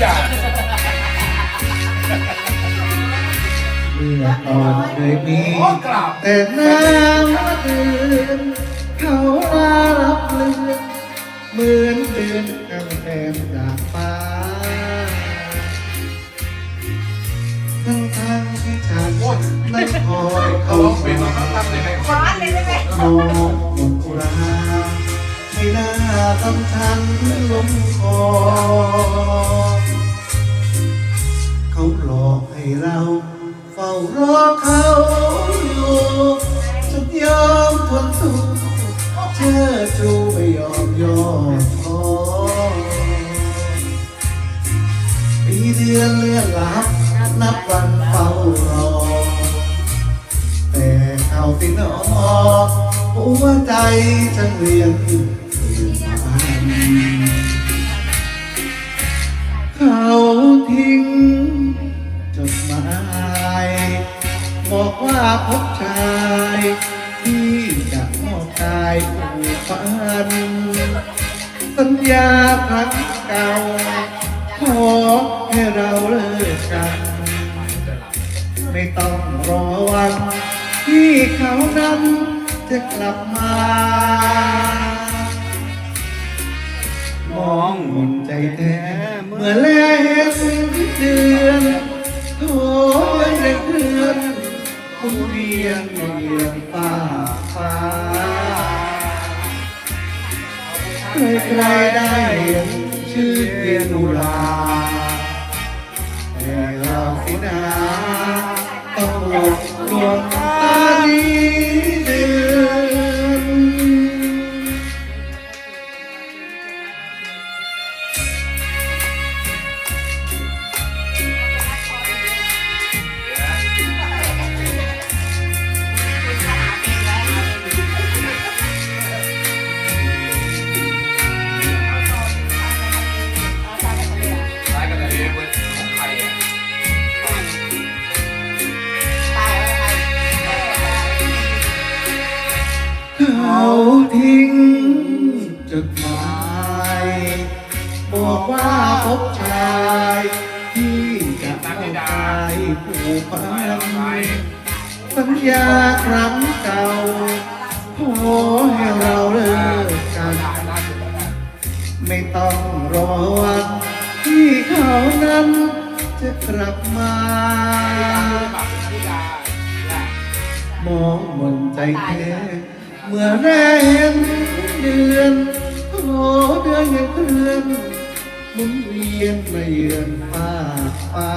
อย่างเมื่อตอนเคยมีแต่น้ำตื่นเขาล่ารับลืมเหมือนเดือนกำแพงจากฟ้าทั้งทางที่ฉันนั่งคอยเขาเป็นน้องตั้งยังไงฟ้าเลยได้ไหมมองหมราให้หน้าต้องฉันลมคอ ให้เราเฝ้ารอเขาอยู่จนยอมทนทุกข์เชื่อชูไม่ยอมยอท้อปีเดือนเลื่อนลับนับวันเฝ้ารอ แต่เขาตินอหัวใจฉันเรียนอยู่มันเขาทิ้ง พบชายที่จะมอบกายผูกพันสัญญาครั้งเก่า ขอให้เราเลิกกัน ไม่ต้องรอวันที่เขานั้นจะกลับมา ฟ้าใครๆได้เห็นชื่อเทียนอุรา เขาทิ้งจดหมายบอกว่าพบชายที่จะมอบกายผูกพันสัญญาครั้งเก่าขอให้เราเลิกกัน ไม่ต้องรอวันที่เขานั้นจะกลับมา มองมนใจแท้ เมื่อแรงเดือนโอ้เดือนยังเคลื่อนหมุนเวียนมาเยือนป่าป่า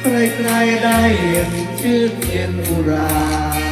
ใครๆได้เห็นชื่นเย็นอุรา